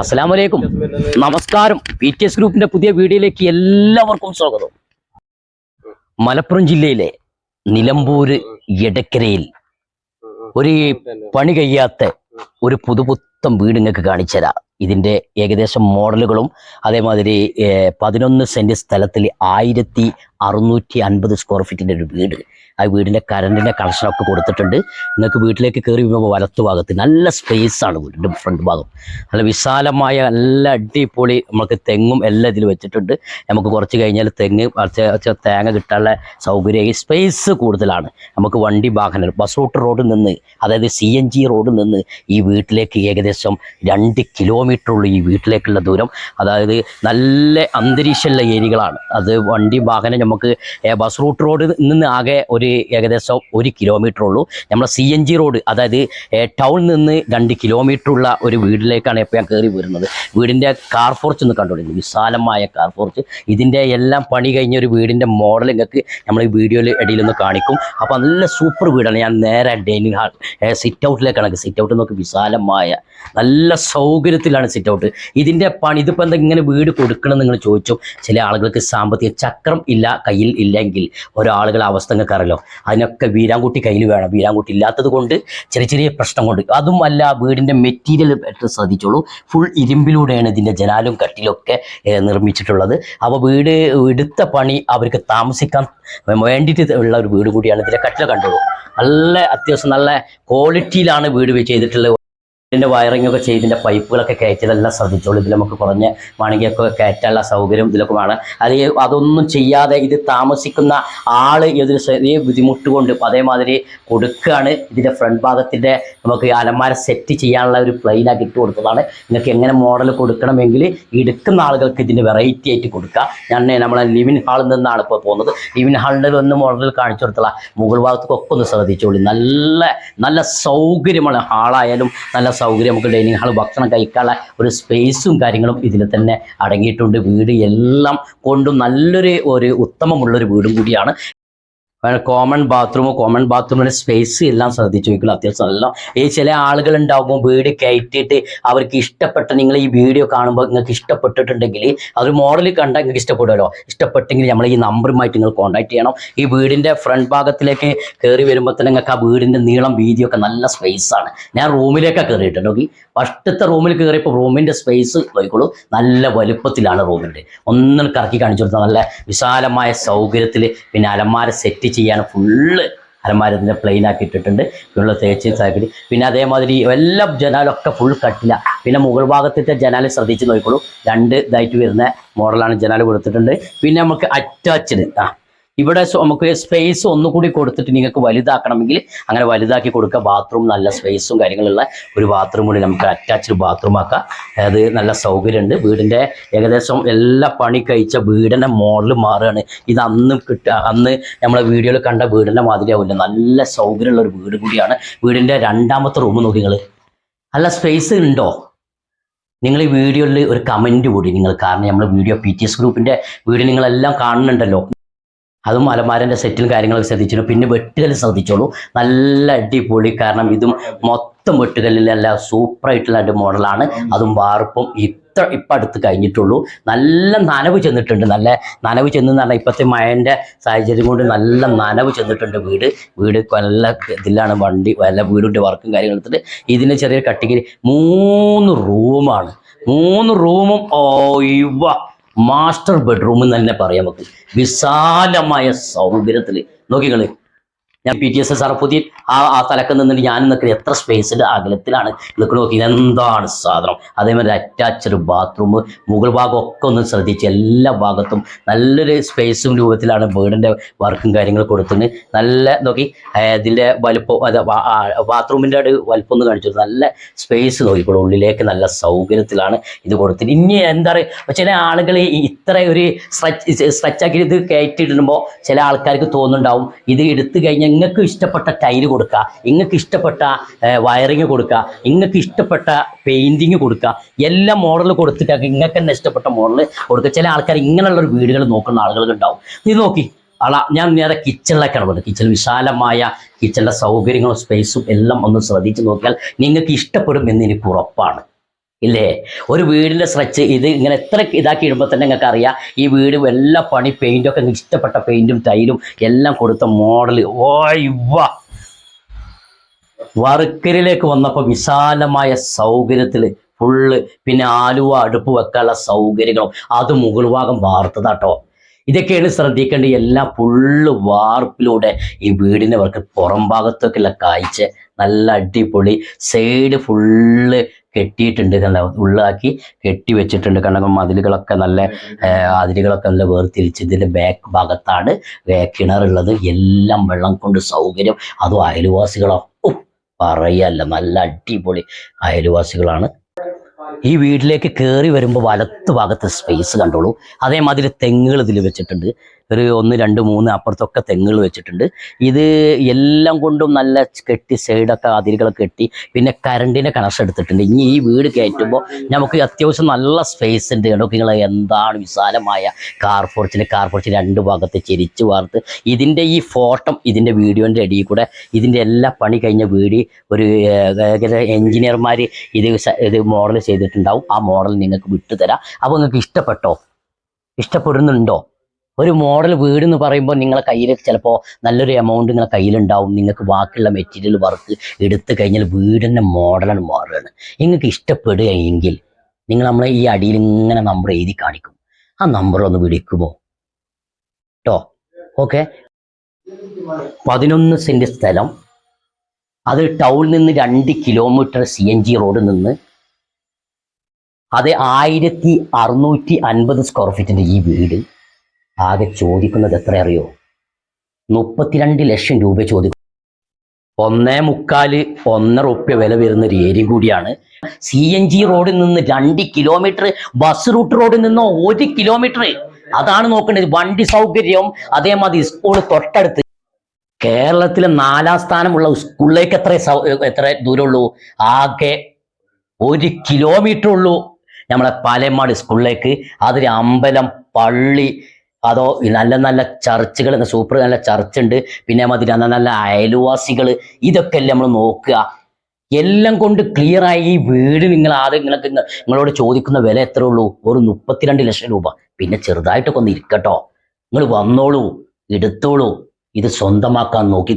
അസ്സലാം വലൈക്കും നമസ്കാരം. പി ടി എസ് ഗ്രൂപ്പിന്റെ പുതിയ വീഡിയോയിലേക്ക് എല്ലാവർക്കും സ്വാഗതം. മലപ്പുറം ജില്ലയിലെ നിലമ്പൂര് എടക്കരയിൽ ഒരു പണി കഴിയാത്ത ഒരു പുതുപുത്തൻ വീട് നിങ്ങൾക്ക് കാണിച്ചു തരാം ഇതിന്റെ ഏകദേശം മോഡലുകളും അതേമാതിരി പതിനൊന്ന് സെന്റ് സ്ഥലത്തിൽ ആയിരത്തി അറുന്നൂറ്റി അൻപത് സ്ക്വയർ ഫീറ്റിന്റെ ഒരു വീട്. ആ വീടിന്റെ കറണ്ടിന്റെ കണക്ഷനൊക്കെ കൊടുത്തിട്ടുണ്ട്. നിങ്ങൾക്ക് വീട്ടിലേക്ക് കയറി വരുമ്പോൾ വലത്തു ഭാഗത്ത് നല്ല സ്പേസ് ആണ് വീടിന്റെ ഫ്രണ്ട് ഭാഗം. നല്ല വിശാലമായ നല്ല അടിപൊളി നമുക്ക് തെങ്ങും എല്ലാം ഇതിൽ വെച്ചിട്ടുണ്ട്. നമുക്ക് കുറച്ച് കഴിഞ്ഞാൽ തെങ്ങ് തേങ്ങ കിട്ടാനുള്ള സൗകര്യം സ്പേസ് കൂടുതലാണ്. നമുക്ക് വണ്ടി വാഹനം ബസ് റൂട്ട് റോഡിൽ നിന്ന് അതായത് സി എൻ ജി റോഡിൽ നിന്ന് ഈ വീട്ടിലേക്ക് ഏകദേശം രണ്ട് കിലോമീറ്റർ ഉള്ള ഈ വീട്ടിലേക്കുള്ള ദൂരം. അതായത് നല്ല അന്തരീക്ഷമുള്ള ഏരിയകളാണ്. അത് വണ്ടി വാഹനം നമുക്ക് ബസ് റൂട്ട് റോഡ് നിന്ന് ആകെ ഒരു ഏകദേശം ഒരു കിലോമീറ്റർ ഉള്ളൂ നമ്മളെ സി എൻ ജി റോഡ് അതായത് ടൗണിൽ നിന്ന് രണ്ട് കിലോമീറ്റർ ഉള്ള ഒരു വീട്ടിലേക്കാണ് ഇപ്പോൾ ഞാൻ കയറി വരുന്നത്. വീടിന്റെ കാർ ഫോർച്ച് ഒന്ന് കണ്ടുപിടിക്കുന്നു വിശാലമായ കാർ ഫോർച്ച് ഇതിന്റെ എല്ലാം പണി കഴിഞ്ഞ ഒരു വീടിന്റെ മോഡൽ നിങ്ങൾക്ക് നമ്മൾ ഈ വീഡിയോയിൽ ഇടയിലൊന്ന് കാണിക്കും. അപ്പോൾ നല്ല സൂപ്പർ വീടാണ്. ഞാൻ നേരെ ഡൈനിങ് ഹാൾ സിറ്റ് ഔട്ടിലേക്കാണ് സിറ്റ് ഔട്ട് നോക്കി വിശാലമായ നല്ല സൗകര്യത്തിലാണ് സിറ്റ് ഔട്ട് ഇതിന്റെ പണി ഇതിപ്പോൾ എന്താ ഇങ്ങനെ വീട് കൊടുക്കണം നിങ്ങൾ ചോദിച്ചു ചില ആളുകൾക്ക് സാമ്പത്തിക ചക്രം ഇല്ല കയ്യിൽ ഇല്ലെങ്കിൽ ഒരാളുകളെ അവസ്ഥ നിങ്ങൾക്ക് അറിയാലോ അതിനൊക്കെ വീരാൻകുട്ടി കയ്യിൽ വേണം. വീരാൻകുട്ടി ഇല്ലാത്തത് കൊണ്ട് ചെറിയ ചെറിയ പ്രശ്നം കൊണ്ട്. അതും അല്ല വീടിന്റെ മെറ്റീരിയൽ ശ്രദ്ധിച്ചോളൂ. ഫുൾ ഇരുമ്പിലൂടെയാണ് ഇതിന്റെ ജനാലും കട്ടിലൊക്കെ നിർമ്മിച്ചിട്ടുള്ളത്. അപ്പോൾ വീട് എടുത്ത പണി അവർക്ക് താമസിക്കാൻ വേണ്ടിയിട്ട് ഉള്ള ഒരു വീട് കൂടിയാണ് ഇതിന്റെ കട്ടില കണ്ടോളൂ നല്ല അത്യാവശ്യം നല്ല ക്വാളിറ്റിയിലാണ് വീട് ചെയ്തിട്ടുള്ളത്. ഇതിന്റെ വയറിംഗ് ഒക്കെ ചെയ്തിന്റെ പൈപ്പുകളൊക്കെ കയറ്റിയതെല്ലാം ശ്രദ്ധിച്ചോളൂ. ഇതിൽ നമുക്ക് കുറഞ്ഞ മണികൊക്കെ കയറ്റാനുള്ള സൗകര്യം ഇതിലൊക്കെ വേണം അത് അതൊന്നും ചെയ്യാതെ ഇത് താമസിക്കുന്ന ആൾ ഇതിന് ചെറിയ ബുദ്ധിമുട്ട് കൊണ്ട് അതേമാതിരി കൊടുക്കുകയാണ് ഇതിന്റെ ഫ്രണ്ട് ഭാഗത്തിന്റെ നമുക്ക് അലമാര സെറ്റ് ചെയ്യാനുള്ള ഒരു പ്ലെയിനാക്കി ഇട്ട് കൊടുത്തതാണ്. നിങ്ങൾക്ക് എങ്ങനെ മോഡൽ കൊടുക്കണമെങ്കിൽ എടുക്കുന്ന ആളുകൾക്ക് ഇതിന്റെ വെറൈറ്റി ആയിട്ട് കൊടുക്കുക ഞാൻ നമ്മളെ ലിവിൻ ഹാളിൽ നിന്നാണ് ഇപ്പോൾ പോകുന്നത്. ലിവിൻ ഹാളിന്റെ ഒന്ന് മോഡൽ കാണിച്ചു കൊടുത്തുള്ള മുകൾ ഭാഗത്തൊക്കെ ഒന്ന് ശ്രദ്ധിച്ചോളൂ. നല്ല നല്ല സൗകര്യമാണ് ഹാളായാലും നല്ല സൗകര്യം നമുക്ക് ഡൈനിങ് ഹാൾ ഭക്ഷണം കഴിക്കാനുള്ള ഒരു സ്പേസും കാര്യങ്ങളും ഇതിൽ തന്നെ അടങ്ങിയിട്ടുണ്ട്. വീട് എല്ലാം കൊണ്ടും നല്ലൊരു ഒരു ഉത്തമമുള്ളൊരു വീടും കൂടിയാണ് കോമൺ ബാത്റൂം കോമൺ ബാത്റൂമിന് സ്പേസ് എല്ലാം ശ്രദ്ധിച്ചു നോക്കണം അത്യാവശ്യം നല്ല ഈ ചില ആളുകൾ ഉണ്ടാകുമ്പോൾ വീട് കയറ്റിയിട്ട് അവർക്ക് ഇഷ്ടപ്പെട്ട നിങ്ങൾ ഈ വീഡിയോ കാണുമ്പോൾ നിങ്ങൾക്ക് ഇഷ്ടപ്പെട്ടിട്ടുണ്ടെങ്കിൽ അതൊരു മോഡൽ കണ്ടാൽ നിങ്ങൾക്ക് ഇഷ്ടപ്പെടുമല്ലോ. ഇഷ്ടപ്പെട്ടെങ്കിൽ നമ്മൾ ഈ നമ്പറുമായിട്ട് നിങ്ങൾ കോൺടാക്ട് ചെയ്യണം. ഈ വീടിന്റെ ഫ്രണ്ട് ഭാഗത്തിലേക്ക് കയറി വരുമ്പോൾ തന്നെ നിങ്ങൾക്ക് ആ വീടിന്റെ നീളം വീതിയൊക്കെ നല്ല സ്പേസ് ആണ്. ഞാൻ റൂമിലേക്കാണ് കയറിയിട്ടുണ്ട് നോക്കി. ഫസ്റ്റത്തെ റൂമിൽ കയറിയപ്പോൾ റൂമിന്റെ സ്പേസ് നോക്കിക്കോളൂ. നല്ല വലുപ്പത്തിലാണ് റൂമിന്റെ. ഒന്നും കറക്കി കാണിച്ചു കൊടുത്താൽ നല്ല വിശാലമായ സൗകര്യത്തിൽ പിന്നെ അലമാര സെറ്റ് ചെയ്യാൻ ഫുള്ള് അലമാര പ്ലെയിൻ ആക്കി ഇട്ടിട്ടുണ്ട്. പിന്നെ തേച്ച് സാക്കിട്ട് പിന്നെ അതേമാതിരി എല്ലാം ജനാലൊക്കെ ഫുൾ കട്ടില്ല പിന്നെ മുകൾ ഭാഗത്തെ ജനാൽ ശ്രദ്ധിച്ച് നോക്കിക്കോളൂ. രണ്ട് ഇതായിട്ട് വരുന്ന മോഡലാണ് ജനാൽ കൊടുത്തിട്ടുണ്ട്. പിന്നെ നമുക്ക് അറ്റാച്ച്ഡ് ആ ഇവിടെ നമുക്ക് സ്പേസ് ഒന്നുകൂടി കൊടുത്തിട്ട് നിങ്ങൾക്ക് വലുതാക്കണമെങ്കിൽ അങ്ങനെ വലുതാക്കി കൊടുക്കുക. ബാത്റൂം നല്ല സ്പേസും കാര്യങ്ങളുള്ള ഒരു ബാത്റൂം കൂടി നമുക്ക് അറ്റാച്ച്ഡ് ബാത്റൂം ആക്കാം. അത് നല്ല സൗകര്യമുണ്ട്. വീടിന്റെ ഏകദേശം എല്ലാ പണി കഴിച്ച വീടിന്റെ മോഡൽ മാറുകയാണ്. ഇത് അന്ന് കിട്ട അന്ന് നമ്മളെ വീഡിയോയിൽ കണ്ട വീടിന്റെ മാതിരിയാവില്ല. നല്ല സൗകര്യമുള്ള ഒരു വീട് കൂടിയാണ്. വീടിന്റെ രണ്ടാമത്തെ റൂം നോക്കി നിങ്ങൾ നല്ല സ്പേസ് ഉണ്ടോ? നിങ്ങൾ ഈ വീഡിയോയിൽ ഒരു കമന്റ് കൂടി. നിങ്ങൾ കാരണം നമ്മൾ വീഡിയോ പി ടി എസ് ഗ്രൂപ്പിന്റെ വീഡിയോ നിങ്ങളെല്ലാം കാണുന്നുണ്ടല്ലോ. അതും അലമാരന്റെ സെറ്റിലും കാര്യങ്ങളൊക്കെ ശ്രദ്ധിച്ചോളൂ പിന്നെ വെട്ടുകൽ ശ്രദ്ധിച്ചോളൂ. നല്ല അടിപൊളി. കാരണം ഇതും മൊത്തം വെട്ടുകല്ലിലല്ല സൂപ്പറായിട്ടുള്ള ഒരു മോഡലാണ് അതും വാർപ്പും ഇത്ര ഇപ്പം അടുത്ത് കഴിഞ്ഞിട്ടുള്ളൂ. നല്ല നനവ് ചെന്നിട്ടുണ്ട്. നല്ല നനവ് ചെന്ന് പറഞ്ഞാൽ ഇപ്പോഴത്തെ മഴന്റെ സാഹചര്യം കൊണ്ട് നല്ല നനവ് ചെന്നിട്ടുണ്ട് വീട്. വീട് നല്ല ഇതിലാണ് വണ്ടി വല്ല വീടിന്റെ വർക്കും കാര്യങ്ങളും എടുത്തിട്ട് ഇതിന് ചെറിയ കട്ടിക്ക് മൂന്ന് റൂമാണ് മൂന്ന് റൂമും ഓ ഇവ മാസ്റ്റർ ബെഡ്റൂം എന്ന് തന്നെ പറയാൻ പറ്റും വിശാലമായ സൗകര്യത്തിൽ നോക്കിക്കളി. ഞാൻ പി ടി എസ് സാർ ആ ആ തലക്ക് നിന്നിട്ട് ഞാൻ നിൽക്കുന്നത് എത്ര സ്പേസിന്റെ അകലത്തിലാണ് നിൽക്കുന്നത് നോക്കി. എന്താണ് സാധനം? അതേമാതിരി അറ്റാച്ച്ഡ് ബാത്റൂം മുകൾ ഭാഗം ഒക്കെ ഒന്ന് ശ്രദ്ധിച്ച് എല്ലാ ഭാഗത്തും നല്ലൊരു സ്പേസും രൂപത്തിലാണ് വീടിന്റെ വർക്കും കാര്യങ്ങളും കൊടുത്തിന് നല്ല നോക്കി ഇതിന്റെ വലുപ്പം അത് ബാത്റൂമിന്റെ ഒരു വലുപ്പം ഒന്ന് കാണിച്ചു നല്ല സ്പേസ് നോക്കിക്കോളൂ. ഉള്ളിലേക്ക് നല്ല സൗകര്യത്തിലാണ് ഇത് കൊടുത്തിന് ഇനി എന്താ പറയുക ചില ആളുകൾ ഇത്ര ഒരു സ്ട്രെച്ച് സ്ട്രെച്ചാക്കി ഇത് കയറ്റിയിടുമ്പോൾ ചില ആൾക്കാർക്ക് തോന്നുന്നുണ്ടാവും ഇത് എടുത്തു കഴിഞ്ഞാൽ നിങ്ങൾക്ക് ഇഷ്ടപ്പെട്ട ടൈൽ കൊടുക്കുക നിങ്ങൾക്ക് ഇഷ്ടപ്പെട്ട വയറിങ് കൊടുക്കുക നിങ്ങൾക്ക് ഇഷ്ടപ്പെട്ട പെയിന്റിങ് കൊടുക്കുക എല്ലാ മോഡൽ കൊടുത്തിട്ട് നിങ്ങൾക്ക് തന്നെ ഇഷ്ടപ്പെട്ട മോഡൽ കൊടുക്കുക ചില ആൾക്കാർ ഇങ്ങനെയുള്ളൊരു വീടുകൾ നോക്കുന്ന ആളുകൾ ഉണ്ടാവും നീ നോക്കി. അള ഞാൻ നേരെ കിച്ചണിലേക്കാണ് പോകുന്നത് കിച്ചൺ വിശാലമായ കിച്ചണിലെ സൗകര്യങ്ങളും സ്പേസും എല്ലാം ഒന്ന് ശ്രദ്ധിച്ച് നോക്കിയാൽ നിങ്ങൾക്ക് ഇഷ്ടപ്പെടും എന്ന് എനിക്ക് ഉറപ്പാണ്. ഇല്ലേ? ഒരു വീടിന്റെ സ്ട്രെച്ച് ഇത് ഇങ്ങനെ എത്ര ഇതാക്കി ഇടുമ്പോൾ തന്നെ നിങ്ങൾക്ക് അറിയാം. ഈ വീട് എല്ലാ പണി നിങ്ങൾക്ക് ഇഷ്ടപ്പെട്ട പെയിന്റും ടൈലും എല്ലാം കൊടുത്ത മോഡൽ ഓ ഇവ വർക്കരിലേക്ക് വന്നപ്പോൾ വിശാലമായ സൗകര്യത്തിൽ ഫുള്ള് പിന്നെ ആലുവ അടുപ്പ് വെക്കാനുള്ള സൗകര്യങ്ങളും. അത് മുകൾ ഭാഗം വാർത്തതാട്ടോ ഇതൊക്കെയാണ് ശ്രദ്ധിക്കേണ്ടത് എല്ലാം ഫുള്ള് വാർപ്പിലൂടെ ഈ വീടിന്റെ വർക്ക് പുറം ഭാഗത്തൊക്കെയുള്ള കാഴ്ച. നല്ല അടിപൊളി. സൈഡ് ഫുള്ള് കെട്ടിയിട്ടുണ്ട് കണ്ട? ഉള്ളാക്കി കെട്ടി വെച്ചിട്ടുണ്ട് കാരണം മതിലുകളൊക്കെ നല്ല അതിലുകളൊക്കെ നല്ല വേർതിരിച്ച് ഇതിന്റെ ബാക്ക് ഭാഗത്താണ് കിണറുള്ളത്. എല്ലാം വെള്ളം കൊണ്ട് സൗകര്യം. അതും അയൽവാസികളോ. പറയല്ല. നല്ല അടിപൊളി അയൽവാസികളാണ്. ഈ വീട്ടിലേക്ക് കയറി വരുമ്പോൾ വലത്ത് ഭാഗത്ത് സ്പേസ് കണ്ടോളൂ. അതേമാതിരി തെങ്ങുകൾ ഇതിൽ വെച്ചിട്ടുണ്ട്. ഒരു ഒന്ന് രണ്ട് മൂന്ന് അപ്പുറത്തൊക്കെ തെങ്ങുകൾ വെച്ചിട്ടുണ്ട്. ഇത് എല്ലാം കൊണ്ടും നല്ല കെട്ടി സൈഡൊക്കെ അതിരുകളൊക്കെ കെട്ടി പിന്നെ കറണ്ടിന്റെ കണക്ഷൻ എടുത്തിട്ടുണ്ട്. ഇനി ഈ വീട് കയറ്റുമ്പോൾ നമുക്ക് അത്യാവശ്യം നല്ല സ്പേസ് ഉണ്ട് കേട്ടോ നിങ്ങൾ എന്താണ് വിശാലമായ കാർ ഫോർച്ചിന് കാർ ഫോർച്ചിന് രണ്ട് ഭാഗത്ത് ചിരിച്ച് വാർത്ത്. ഇതിന്റെ ഈ ഫോട്ടം ഇതിന്റെ വീഡിയോന്റെ അടിയിൽ കൂടെ ഇതിന്റെ എല്ലാ പണി കഴിഞ്ഞ വീട് ഒരു എഞ്ചിനീയർമാർ ഇത് ഇത് മോഡൽ ചെയ്തിട്ടുണ്ടാവും. ആ മോഡൽ നിങ്ങൾക്ക് വിട്ടുതരാം. അപ്പോൾ നിങ്ങൾക്ക് ഇഷ്ടപ്പെട്ടോ? ഇഷ്ടപ്പെടുന്നുണ്ടോ? ഒരു മോഡൽ വീട് എന്ന് പറയുമ്പോൾ നിങ്ങളെ കയ്യിൽ ചിലപ്പോൾ നല്ലൊരു എമൗണ്ട് നിങ്ങളെ കയ്യിലുണ്ടാവും. നിങ്ങൾക്ക് ബാക്കിയുള്ള മെറ്റീരിയൽ വർക്ക് എടുത്തു കഴിഞ്ഞാൽ വീടിന്റെ മോഡലാണ് മാറുകയാണ്. നിങ്ങൾക്ക് ഇഷ്ടപ്പെടുകയെങ്കിൽ നിങ്ങൾ നമ്മളെ ഈ അടിയിൽ ഇങ്ങനെ നമ്പർ എഴുതി കാണിക്കും. ആ നമ്പർ ഒന്ന് വിളിക്കുമോ കേട്ടോ ഓക്കെ പതിനൊന്ന് സെന്റ് സ്ഥലം. അത് ടൗണിൽ നിന്ന് രണ്ട് കിലോമീറ്റർ സി എൻ ജി റോഡിൽ നിന്ന് അത് ആയിരത്തി അറുന്നൂറ്റി അൻപത് സ്ക്വയർ ഫീറ്റിന്റെ ഈ വീട്. ആകെ ചോദിക്കുന്നത് എത്ര അറിയോ? മുപ്പത്തിരണ്ട് ലക്ഷം രൂപ ചോദിക്കും. ഒന്നേ മുക്കാൽ ഒന്നര ഉപ്യ വില വരുന്ന ഒരു ഏരിയ കൂടിയാണ്. സി എൻ ജി റോഡിൽ നിന്ന് രണ്ട് കിലോമീറ്റർ ബസ് റൂട്ട് റോഡിൽ നിന്നോ ഒരു കിലോമീറ്റർ. അതാണ് നോക്കേണ്ടത്. വണ്ടി സൗകര്യം അതേമാതിരി സ്കൂൾ തൊട്ടടുത്ത്. കേരളത്തിലെ നാലാം സ്ഥാനമുള്ള സ്കൂളിലേക്ക് എത്ര എത്ര ദൂരമുള്ളൂ ആകെ ഒരു കിലോമീറ്റർ ഉള്ളൂ. നമ്മളെ പാലേമാട് സ്കൂളിലേക്ക്. അതിൽ അമ്പലം പള്ളി അതോ നല്ല നല്ല ചർച്ചുകൾ സൂപ്പർ നല്ല ചർച്ച് ഉണ്ട് പിന്നെ മതി നല്ല നല്ല അയൽവാസികൾ ഇതൊക്കെ അല്ലേ നമ്മൾ നോക്കുക. എല്ലാം കൊണ്ട് ക്ലിയർ ആയി ഈ വീട് നിങ്ങൾ ആദ്യം നിങ്ങൾക്ക് നിങ്ങളോട് ചോദിക്കുന്ന വില എത്ര ഉള്ളൂ? ഒരു മുപ്പത്തിരണ്ട് ലക്ഷം രൂപ. പിന്നെ ചെറുതായിട്ടൊക്കെ ഒന്ന് ഇരിക്കട്ടോ നിങ്ങൾ വന്നോളൂ എടുത്തോളൂ. ഇത് സ്വന്തമാക്കാൻ നോക്കി